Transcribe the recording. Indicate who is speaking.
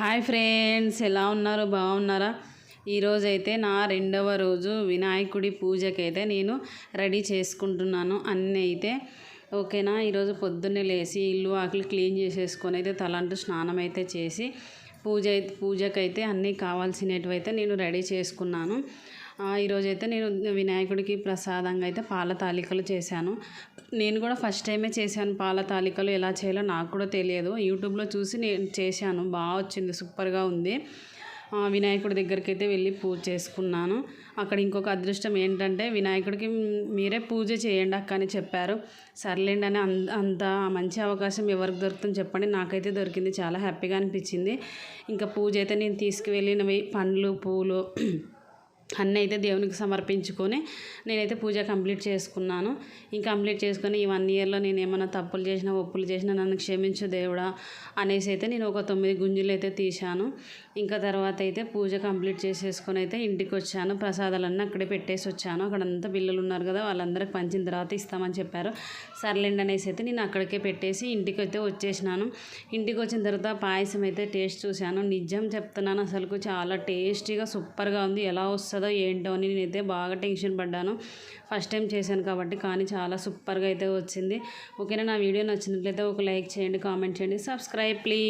Speaker 1: Hi friends ఎలా ఉన్నారు? బాగున్నారా? ఈరోజు అయితే నా రెండవ రోజు వినాయకుడి పూజకైతే నేను రెడీ చేసుకుంటున్నాను. అన్నీ అయితే ఓకేనా? ఈరోజు పొద్దున్నే లేచి ఇల్లు ఆకలి క్లీన్ చేసేసుకొని అయితే తలంటూ స్నానం అయితే చేసి పూజ పూజకైతే అన్నీ కావాల్సినవి అయితే నేను రెడీ చేసుకున్నాను. ఈరోజైతే నేను వినాయకుడికి ప్రసాదంగా అయితే పాల తాలికలు చేశాను. నేను కూడా ఫస్ట్ టైమే చేశాను పాల తాలికలు. ఎలా చేయాలో నాకు కూడా తెలియదు. యూట్యూబ్లో చూసి నేను చేశాను. బాగా వచ్చింది. సూపర్గా ఉంది. వినాయకుడి దగ్గరికి అయితే వెళ్ళి పూజ చేసుకున్నాను. అక్కడ ఇంకొక అదృష్టం ఏంటంటే వినాయకుడికి మీరే పూజ చేయండి అక్క అని చెప్పారు. సర్లేండి అని అంత మంచి అవకాశం ఎవరికి దొరుకుతుందో చెప్పండి. నాకైతే దొరికింది. చాలా హ్యాపీగా అనిపించింది. ఇంకా పూజ అయితే నేను తీసుకువెళ్ళినవి. పండ్లు పూలు అన్నీ అయితే దేవునికి సమర్పించుకొని నేనైతే పూజ కంప్లీట్ చేసుకున్నాను. ఇంకా కంప్లీట్ చేసుకొని ఈ వన్ ఇయర్లో నేను ఏమైనా తప్పులు చేసినా ఒప్పులు చేసినా నన్ను క్షమించు దేవుడా అనేసి అయితే నేను ఒక తొమ్మిది గుంజులు అయితే తీశాను. ఇంకా తర్వాత అయితే పూజ కంప్లీట్ చేసేసుకొని అయితే ఇంటికి వచ్చాను. ప్రసాదాలన్నీ అక్కడే పెట్టేసి వచ్చాను. అక్కడ అంతా పిల్లలు ఉన్నారు కదా వాళ్ళందరికి పంచిన తర్వాత ఇస్తామని చెప్పారు. సర్లేండి అనేసి అయితే నేను అక్కడికే పెట్టేసి ఇంటికి అయితే వచ్చేసినాను. ఇంటికి వచ్చిన తర్వాత పాయసం అయితే టేస్ట్ చూశాను. నిజం చెప్తున్నాను అసలు చాలా టేస్టీగా సూపర్గా ఉంది. ఎలా వస్తుంది వస్తుందో ఏంటో అని నేనైతే బాగా టెన్షన్ పడ్డాను. ఫస్ట్ టైం చేశాను కాబట్టి కానీ చాలా సూపర్గా అయితే వచ్చింది. ఓకేనా? నా వీడియో నచ్చినట్లయితే ఒక లైక్ చేయండి కామెంట్ చేయండి. Subscribe please.